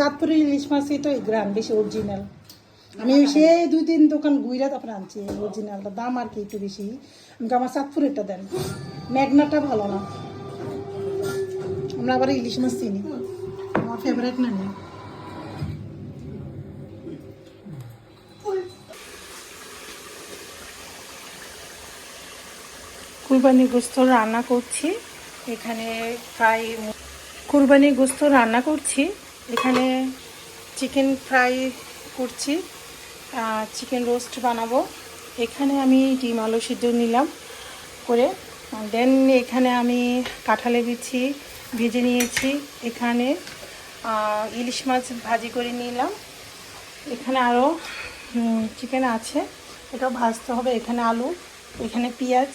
চাঁদপুরের ইলিশ মাছই তো গ্রাম বেশি অরিজিনাল আমি সে দুই তিন দোকান ঘুইরা তারপরে আনছি অরিজিনালটা দাম আর কি একটু বেশি। আমাকে আমার চাঁদপুরেরটা দেন। ম্যাগনাটা ভালো না। আমরা আবার ইলিশ মাছ চিনি। আমার ফেভারিট না নেই কুরবানি গোস্ত রান্না করছি। এখানে প্রায় কুরবানি গোস্ত রান্না করছি। এখানে চিকেন ফ্রাই করছি চিকেন রোস্ট বানাবো। এখানে আমি ডিম আলু সিদ্ধ নিলাম করে। দেন এখানে আমি কাঁঠালে বিছি ভেজে নিয়েছি। এখানে ইলিশ মাছ ভাজি করে নিলাম। এখানে আরও চিকেন আছে, এটাও ভাজতে হবে। এখানে আলু, এখানে পেঁয়াজ।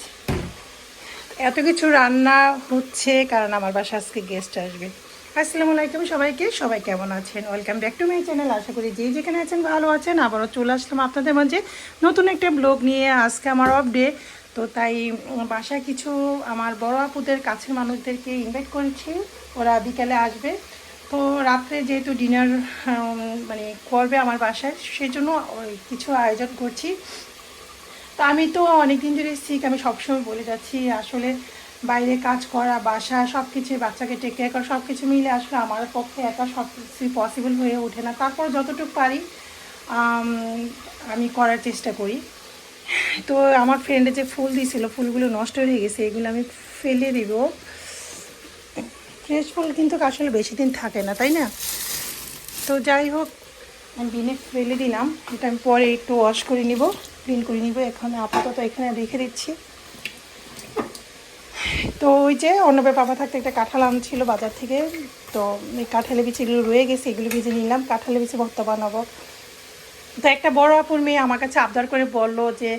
এত কিছু রান্না হচ্ছে, কারণ আমার বাসা আজকে গেস্ট আসবে। আসসালামু আলাইকুম সবাইকে। সবাই কেমন আছেন? Welcome back to my channel আশা করি যে যেখানে আছেন ভালো আছেন। আবারও চলে আসলাম আপনাদের মাঝে নতুন একটা ব্লগ নিয়ে। আজকে আমার অফ ডে তো তাই বাসায় কিছু আমার বড় আপুদের কাছের মানুষদেরকে ইনভাইট করেছি। ওরা বিকালে আসবে। তো রাত্রে যেহেতু ডিনার মানে করবে আমার বাসায় সেই জন্য কিছু আয়োজন করছি। তো আমি তো অনেকদিন ধরে শিখ আমি সবসময় বলে যাচ্ছি আসলে বাইরে কাজ করা, বাসা সব কিছু বাচ্চাকে টেক কেয়ার করা সব কিছু মিলে আসলে আমার পক্ষে একা সব কিছুই পসিবল হয়ে ওঠে না। তারপর যতটুকু পারি, আমি করার চেষ্টা করি। তো আমার ফ্রেন্ডে যে ফুল দিয়েছিল ফুলগুলো নষ্ট হয়ে গেছে, এগুলো আমি ফেলে দিব। ফ্রেশ ফুল কিন্তু আসলে বেশি দিন থাকে না, তাই না? তো যাই হোক, আমি বিনে ফেলে দিলাম। এটা আমি পরে একটু ওয়াশ করে নিব ক্লিন করে নিব। এখানে আপাতত এখানে রেখে দিচ্ছি। তো ওই যে অন্নবের বাবা থাকতে একটা কাঁঠাল আনছিল বাজার থেকে। তো এই কাঁঠালে বিচি এগুলো রয়ে গেছে, এগুলো ভেজে নিলাম। কাঁঠালে বিচি ভর্তা বানাবো। তো একটা বড় আপুর মেয়ে আমার কাছে আবদার করে বলল যে,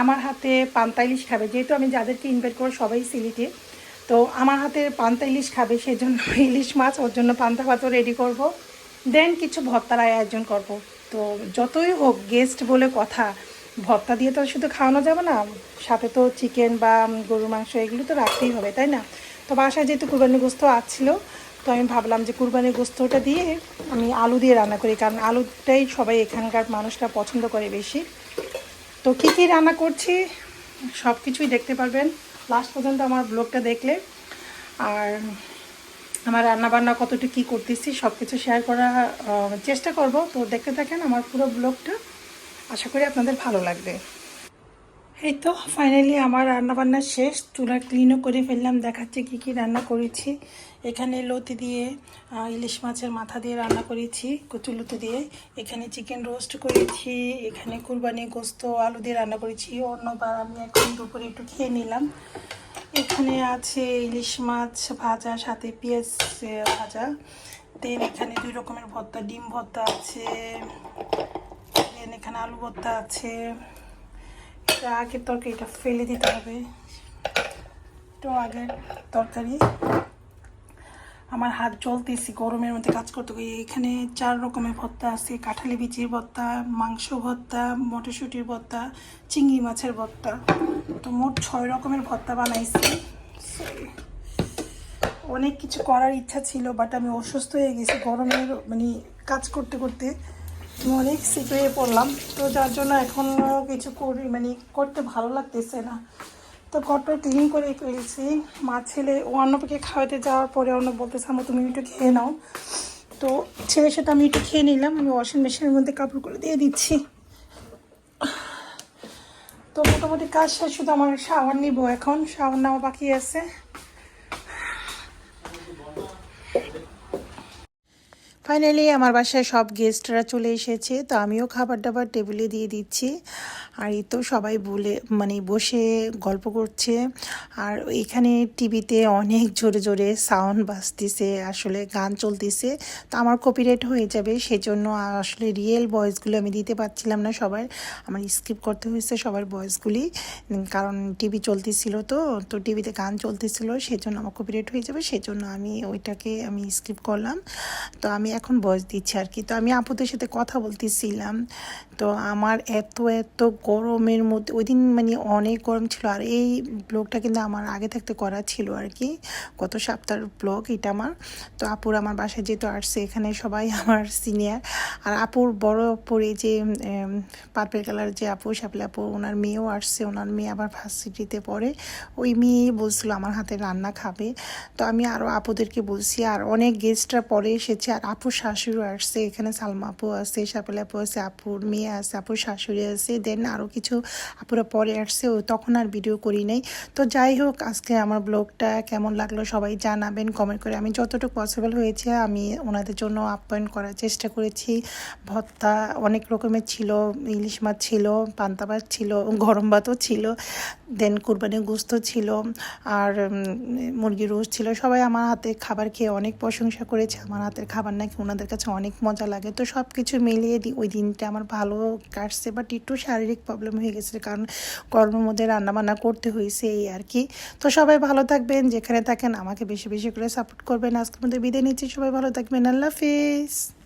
আমার হাতে পান্তা ইলিশ খাবে। যেহেতু আমি যাদেরকে ইনভাইট করব সবাই সিলেটে, তো আমার হাতে পান্তা ইলিশ খাবে, সেজন্য ইলিশ মাছ, ওর জন্য পান্তা ভাতও রেডি করব। দেন কিছু ভর্তার আয়োজন করব। তো যতই হোক গেস্ট বলে কথা ভর্তা দিয়ে তো শুধু খাওয়ানো যাবে না, সাথে তো চিকেন বা গরুর মাংস এগুলো তো রাখতেই হবে, তাই না? তো বাসায় যেহেতু কুরবানি গোস্ত আসছিল তো আমি ভাবলাম যে কুরবানির গোস্তটা দিয়ে আমি আলু দিয়ে রান্না করি, কারণ আলুটাই সবাই এখানকার মানুষরা পছন্দ করে বেশি। তো কী কী রান্না করছি, সব কিছুই দেখতে পারবেন। লাস্ট পর্যন্ত আমার ব্লগটা দেখলে, আর আমার রান্না বান্না কতটুকু কী করতেছি সব কিছু শেয়ার করার চেষ্টা করব। তো দেখতে থাকেন আমার পুরো ব্লগটা আশা করি আপনাদের ভালো লাগবে। এই তো ফাইনালি আমার রান্না বান্না শেষ। চুলা ক্লিনও করে ফেললাম, দেখাচ্ছে কি কি রান্না করেছি। এখানে লতি দিয়ে ইলিশ মাছের মাথা দিয়ে রান্না করেছি কচু লতি দিয়ে। এখানে চিকেন রোস্ট করেছি, এখানে কুরবানি গোস্ত, আলু দিয়ে রান্না করেছি। অন্যবার আমি এখন দুপুরে একটু খেয়ে নিলাম। এখানে আছে ইলিশ মাছ ভাজা, সাথে পেঁয়াজ ভাজা। দেন এখানে দুই রকমের ভর্তা, ডিম ভর্তা আছে। দেন এখানে আলু ভর্তা আছে। এটা আগের তরকারি এটা ফেলে দিতে হবে। তো আগের তরকারি। আমার হাত জ্বলতেছি, গরমের মধ্যে কাজ করতে গিয়ে। এখানে চার রকমের ভর্তা আছে। কাঁঠালি বিচির ভর্তা, মাংস ভর্তা, মটরশুঁটির ভর্তা, চিংড়ি মাছের ভর্তা। তো মোট ছয় রকমের ভর্তা বানাইছি। অনেক কিছু করার ইচ্ছা ছিল, বাট আমি অসুস্থ হয়ে গেছি। গরমের মানে কাজ করতে করতে অনেক সিক হয়ে পড়লাম। তো যার জন্য এখন কিছু করি মানে করতে ভালো লাগতেছে না। তো ঘরটা ক্লিন করে ফেলেছি। মা, ছেলে, ও অন্নপাকে খাওয়াতে যাওয়ার পরে অন্য বলতেছে আমার তুমি একটু খেয়ে নাও। তো ছেলের সাথে আমি একটু খেয়ে নিলাম। আমি ওয়াশিং মেশিনের মধ্যে কাপড়গুলো দিয়ে দিচ্ছি। তো মোটামুটি কাজ শেষ, শুধু আমার শাওয়ার নিব এখন। শাওয়ার নেওয়া বাকি আছে। ফাইনালি আমার বাসায় সব গেস্টরা চলে এসেছে তো আমিও খাবার দাবার টেবিলে দিয়ে দিচ্ছি। আর এই তো সবাই বলে মানে বসে গল্প করছে। আর এখানে টিভিতে অনেক জোরে জোরে সাউন্ড বাজতেছে, আসলে গান চলতেছে। তো আমার কপিরাইট হয়ে যাবে, সেজন্য আসলে রিয়েল ভয়েসগুলো আমি দিতে পারছিলাম না সবার। আমার স্কিপ করতে হয়েছে সবার ভয়েসগুলি কারণ টিভি চলতেছিল তো তো টিভিতে গান চলতেছিল, সেজন্য আমার কপিরাইট হয়ে যাবে, সেজন্য আমি ওইটাকে আমি স্কিপ করলাম। তো আমি এখন ভয়েস দিচ্ছি আর কি। তো আমি আপুদের সাথে কথা বলতেছিলাম, তো আমার এত এত গরমের মধ্যে, ওই দিন মানে অনেক গরম ছিল। আর এই ব্লগটা কিন্তু আমার আগে থাকতে করা ছিল আর কি। গত সপ্তাহের ব্লগ এটা আমার। তো আপুর আমার বাসায় যেহেতু আসছে, এখানে সবাই আমার সিনিয়র আর আপুর বড় পরে যে পার্পেল কালার যে আপু সাপলে আপু, ওনার মেয়েও আসছে, ওনার মেয়ে আবার ভার্সিটিতে পড়ে। ওই মেয়ে বলছিল আমার হাতে রান্না খাবে। তো আমি আরও আপুদেরকে বলছি, আর অনেক গেস্টরা পরে এসেছে। আর আপুর শাশুড়ি আসছে, এখানে সালমা আপু আছে সাপেল আপু আছে, আপুর মেয়ে আছে, আপুর শাশুড়ি আছে। দেন আরও কিছু আপুরা পরে আসছে তখন আর ভিডিও করি নাই। তো যাই হোক, আজকে আমার ব্লগটা কেমন লাগল সবাই জানাবেন কমেন্ট করে। আমি যতটুকু পসিবল হয়েছে, আমি ওনাদের জন্য আপ্যায়ন করার চেষ্টা করেছি। ভর্তা অনেক রকমের ছিল, ইলিশ মাছ ছিল, পান্তা ভাত ছিল, গরম ভাতও ছিল দেন কুরবানির গুস্ত ছিল, আর মুরগির রোস্ট ছিল। সবাই আমার হাতে খাবার খেয়ে অনেক প্রশংসা করেছে। আমার হাতের খাবার নাকি ওনাদের কাছে অনেক মজা লাগে। তো সব কিছু মিলিয়ে দিই ওই দিনটা আমার ভালো কাটছে। বাট একটু শারীরিক প্রবলেম হয়ে গেছে, কারণ গরমের মধ্যে রান্নাবান্না করতে হয়েছে এই আর কি। তো সবাই ভালো থাকবেন, যেখানে থাকেন আমাকে বেশি বেশি করে সাপোর্ট করবেন। আজকের মধ্যে বিদায় নিচ্ছি, সবাই ভালো থাকবেন, আল্লাহ হাফিজ।